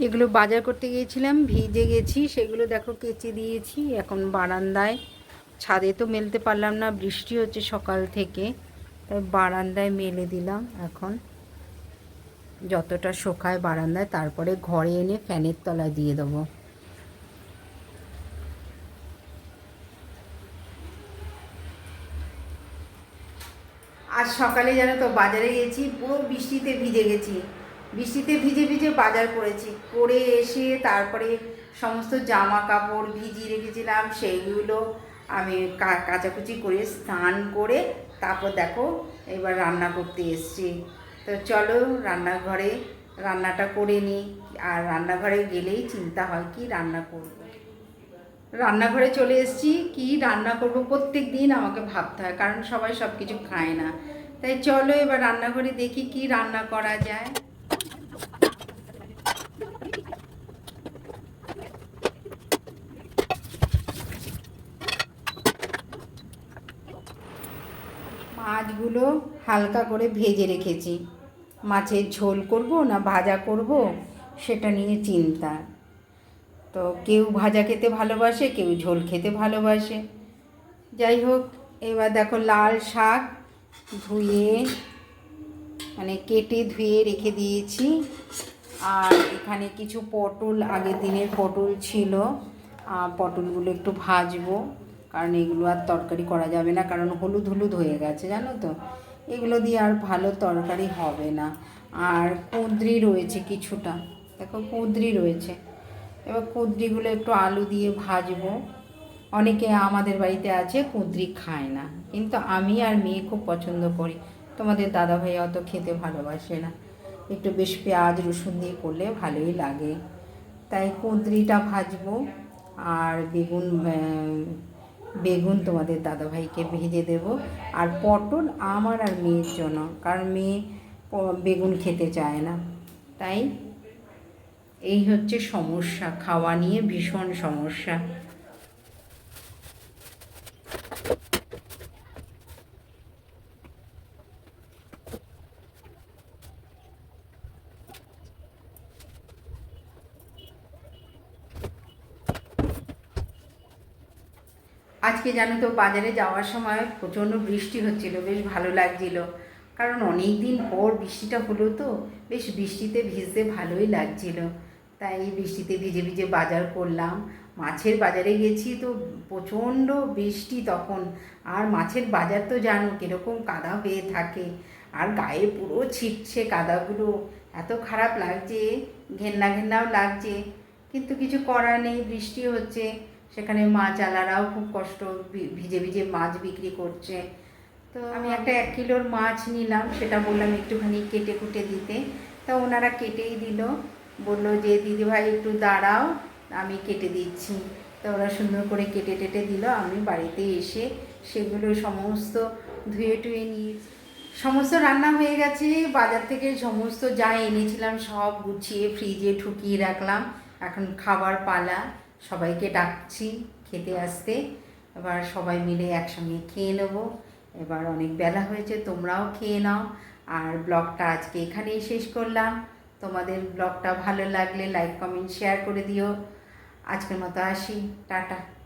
যেগুলো বাজার করতে গিয়েছিলাম, ভিজে গেছি, সেগুলো দেখো কেচে দিয়েছি, এখন বারান্দায়। ছাদে তো মেলতে পারলাম না, বৃষ্টি হচ্ছে সকাল থেকে, তাই বারান্দায় মেলে দিলাম এখন। যতটা শোকায় বারান্দায়, তারপরে ঘরে এনে ফ্যানের তলায় দিয়ে দেবো। আজ সকালে জানো তো বাজারে গেছি, পুরো বৃষ্টিতে ভিজে গেছি। বৃষ্টিতে ভিজে ভিজে বাজার করেছি। করে এসে তারপরে সমস্ত জামা কাপড় ভিজিয়ে রেখেছিলাম, সেইগুলো আমি কাচাকুচি করে স্নান করে তারপর দেখো এবার রান্না করতে এসছি। তো চলো রান্নাঘরে রান্নাটা করে নিই। আর রান্নাঘরে গেলেই চিন্তা হয় কি রান্না করব। রান্নাঘরে চলে এসেছি, কি রান্না করব প্রত্যেক দিন আমাকে ভাবতে হয়, কারণ সবাই সব কিছু খায় না। তাই চলো এবার রান্নাঘরে দেখি কি রান্না করা যায়। মাছগুলো হালকা করে ভেজে রেখেছি। মাছের ঝোল করব না ভাজা করব, সেটা নিয়ে চিন্তা। তো কেউ ভাজা খেতে ভালোবাসে, কেউ ঝোল খেতে ভালোবাসে। যাই হোক, এবার দেখো লাল শাক ধুয়ে মানে কেটে ধুয়ে রেখে দিয়েছি। আর এখানে কিছু পটল আগের দিনের পটল ছিল পটলগুলো একটু ভাজবো। কারণ এগুলো আর তরকারি করা যাবে না, কারণ হলুদ হলুদ হয়ে গেছে, জানো তো। এগুলো দিয়ে আর ভালো তরকারি হবে না। আর কুঁদরি রয়েছে কিছুটা, দেখো কুঁদরি রয়েছে। এবার কুঁদরিগুলো একটু আলু দিয়ে ভাজবো। অনেকে আমাদের বাড়িতে আছে, কুঁদরি খায় না। কিন্তু আমি আর মেয়ে খুব পছন্দ করি। তোমাদের দাদা ভাই অত খেতে ভালোবাসে না। একটু বেশ পেঁয়াজ, রসুন দিয়ে করলে ভালোই লাগে। তাই কুঁদরিটা ভাজবো। আর বেগুন বেগুন তোমাদের দাদাভাইকে ভেজে দেব। আর পটল আমার আর মেয়ের জন্য, কারণ মেয়ে বেগুন খেতে চায় না। তাই এই হচ্ছে সমস্যা, খাওয়া নিয়ে ভীষণ সমস্যা। আজকে জানো তো বাজারে যাওয়ার সময় প্রচণ্ড বৃষ্টি হচ্ছিল, বেশ ভালো লাগছিল। কারণ অনেক দিন পর বৃষ্টিটা হলো তো, বেশ বৃষ্টিতে ভিজতে ভালোই লাগছিল। তাই বৃষ্টিতে ভিজে ভিজে বাজার করলাম। মাছের বাজারে গেছি তো প্রচণ্ড বৃষ্টি তখন। আর মাছের বাজার তো জানো কীরকম কাদা হয়ে থাকে। আর গায়ে পুরো ছিটছে কাদাগুলো। এত খারাপ লাগছে, ঘেন্না ঘেন্নাও লাগছে। কিন্তু কিছু করার নেই, বৃষ্টি হচ্ছে। সেখানে মাছ আলারাও খুব কষ্ট ভিজে ভিজে মাছ বিক্রি করছে। তো আমি একটা এক কিলোর মাছ নিলাম সেটা বললাম একটুখানি কেটে কুটে দিতে। তা ওনারা কেটেই দিল। বলল যে দিদিভাই একটু দাঁড়াও আমি কেটে দিচ্ছি। তো ওরা সুন্দর করে কেটে টেটে দিল। আমি বাড়িতে এসে সেগুলো সমস্ত ধুয়ে টুয়ে নিয়ে সমস্ত রান্না হয়ে গেছে। বাজার থেকে সমস্ত যা এনেছিলাম সব গুছিয়ে ফ্রিজে ঠুকিয়ে রাখলাম। এখন খাবার পালা। সবাইকে ডাকছি খেতে আসতে। এবার সবাই মিলে একসঙ্গে খেয়ে নেব। এবার অনেক বেলা হয়েছে, তোমরাও খেয়ে নাও। আর ব্লগটা আজকে এখানেই শেষ করলাম। তোমাদের ব্লগটা ভালো লাগলে লাইক, কমেন্ট, শেয়ার করে দিও। আজকের মতো আসি, টাটা।